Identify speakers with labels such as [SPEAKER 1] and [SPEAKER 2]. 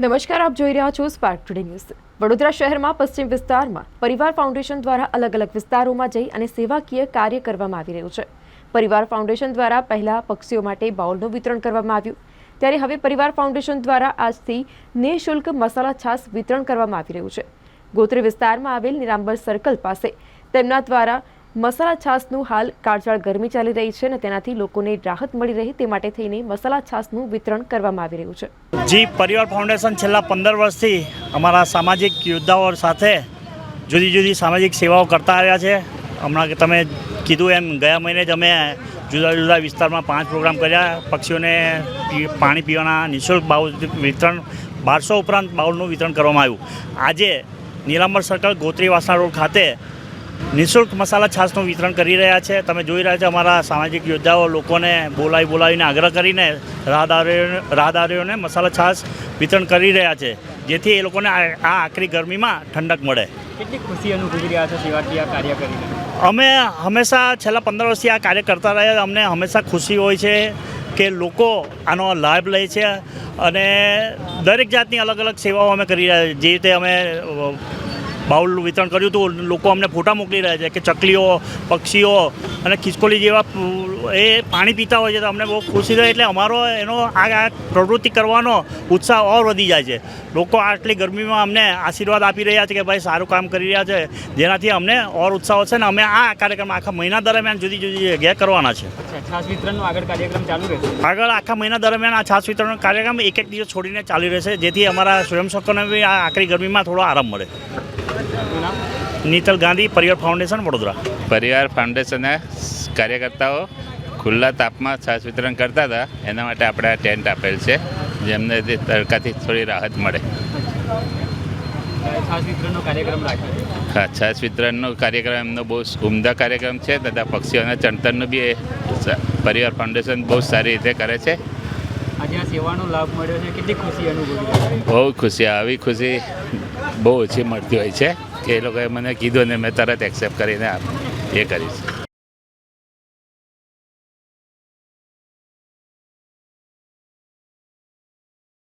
[SPEAKER 1] નમસ્કાર, આપ જોઈ રહ્યા છો સ્પાર્ક ટુડે ન્યૂઝ વડોદરા શહેરમાં પશ્ચિમ વિસ્તારમાં પરિવાર ફાઉન્ડેશન દ્વારા અલગ અલગ વિસ્તારોમાં જઈ અને સેવાકીય કાર્ય કરવામાં આવી રહ્યું છે. પરિવાર ફાઉન્ડેશન દ્વારા પહેલા પક્ષીઓ માટે બાઉલનું વિતરણ કરવામાં આવ્યું. ત્યારે હવે પરિવાર ફાઉન્ડેશન દ્વારા આજથી નિઃશુલ્ક મસાલા છાશ વિતરણ કરવામાં આવી રહ્યું છે. ગોત્રી વિસ્તારમાં આવેલ નિરાંબર સર્કલ પાસે તેમના દ્વારા મસાલા છાશનું હાલ કાળજાળ ગરમી ચાલી રહી છે અને તેનાથી લોકોને રાહત મળી રહે તે માટે થઈને મસાલા છાશનું વિતરણ કરવામાં આવી રહ્યું છે.
[SPEAKER 2] જી, પરિવાર ફાઉન્ડેશન છેલ્લા પંદર વર્ષથી અમારા સામાજિક યોદ્ધાઓ સાથે જુદી જુદી સામાજિક સેવાઓ કરતા આવ્યા છે. હમણાં તમે કીધું એમ, ગયા મહિને જ અમે જુદા જુદા વિસ્તારમાં પાંચ પ્રોગ્રામ કર્યા. પક્ષીઓને પાણી પીવાના નિઃશુલ્ક બાઉલ વિતરણ, બારસો ઉપરાંત બાઉલનું વિતરણ કરવામાં આવ્યું. આજે નીલાંબર સર્કલ ગોત્રીવાસના રોડ ખાતે નિઃશુલ્ક મસાલા છાશનું વિતરણ કરી રહ્યા છે. તમે જોઈ રહ્યા છો અમારા સામાજિક યોદ્ધાઓ લોકોને બોલાવી બોલાવીને આગ્રહ કરીને રાહદારીઓ રાહદારીઓને મસાલા છાશ વિતરણ કરી રહ્યા છે. જેથી એ લોકોને આ આ આકરી ગરમીમાં ઠંડક મળે.
[SPEAKER 3] કેટલી ખુશી અનુભવી રહ્યા છો સેવાકીય કાર્ય કરીને?
[SPEAKER 2] અમે હંમેશા છેલ્લા પંદર વર્ષથી આ કાર્ય કરતા રહ્યા અમને હંમેશા ખુશી હોય છે કે લોકો આનો લાભ લે છે અને દરેક જાતની અલગ અલગ સેવાઓ અમે કરી રહ્યા જે રીતે અમે બાઉલ વિતરણ કર્યું હતું લોકો અમને ફોટા મોકલી રહ્યા છે કે ચકલીઓ પક્ષીઓ અને ખિસકોલી જેવા એ પાણી પીતા હોય છે તો અમને બહુ ખુશી થાય એટલે અમારો એનો આ પ્રવૃત્તિ કરવાનો ઉત્સાહ ઓર વધી જાય છે. લોકો આટલી ગરમીમાં અમને આશીર્વાદ આપી રહ્યા છે કે ભાઈ સારું કામ કરી રહ્યા છે જેનાથી અમને ઓર ઉત્સાહ છે ને અમે આ કાર્યક્રમ આખા મહિના દરમિયાન જુદી જુદી જગ્યાએ કરવાના છે.
[SPEAKER 3] છાસ છાશ વિતરણનો આગળ કાર્યક્રમ ચાલુ રહેશે?
[SPEAKER 2] આગળ આખા મહિના દરમિયાન આ છાશ વિતરણનો કાર્યક્રમ એક એક દિવસ છોડીને ચાલુ રહેશે જેથી અમારા સ્વયંસેવકોને બી આ આકરી ગરમીમાં થોડો આરામ મળે. નીતલ ગાંધી પરિવાર ફાઉન્ડેશન વડોદરા.
[SPEAKER 4] પરિવાર ફાઉન્ડેશનના કાર્યકર્તાઓ ખુલ્લા તાપમાં છાશ વિતરણ કરતા હતા. એના માટે આપણે આ ટેન્ટ આપેલ છે જેમને તે તડકાથી થોડી રાહત મળે. હા છાશ વિતરણનો કાર્યક્રમ એમનો બહુ ઉમદા કાર્યક્રમ છે તથા પક્ષીઓના ચણતરનું બી એ પરિવાર ફાઉન્ડેશન બહુ સારી રીતે કરે છે.
[SPEAKER 3] આજે આ સેવાનો લાભ મળ્યો છે. કેટલી ખુશી અનુભવી
[SPEAKER 4] બહુ ખુશી આવી ખુશી બહુ ઓછી મળતી હોય છે. કે એ લોકોએ મને કીધું ને મેં તરત એક્સેપ્ટ કરીને એ કરીશ.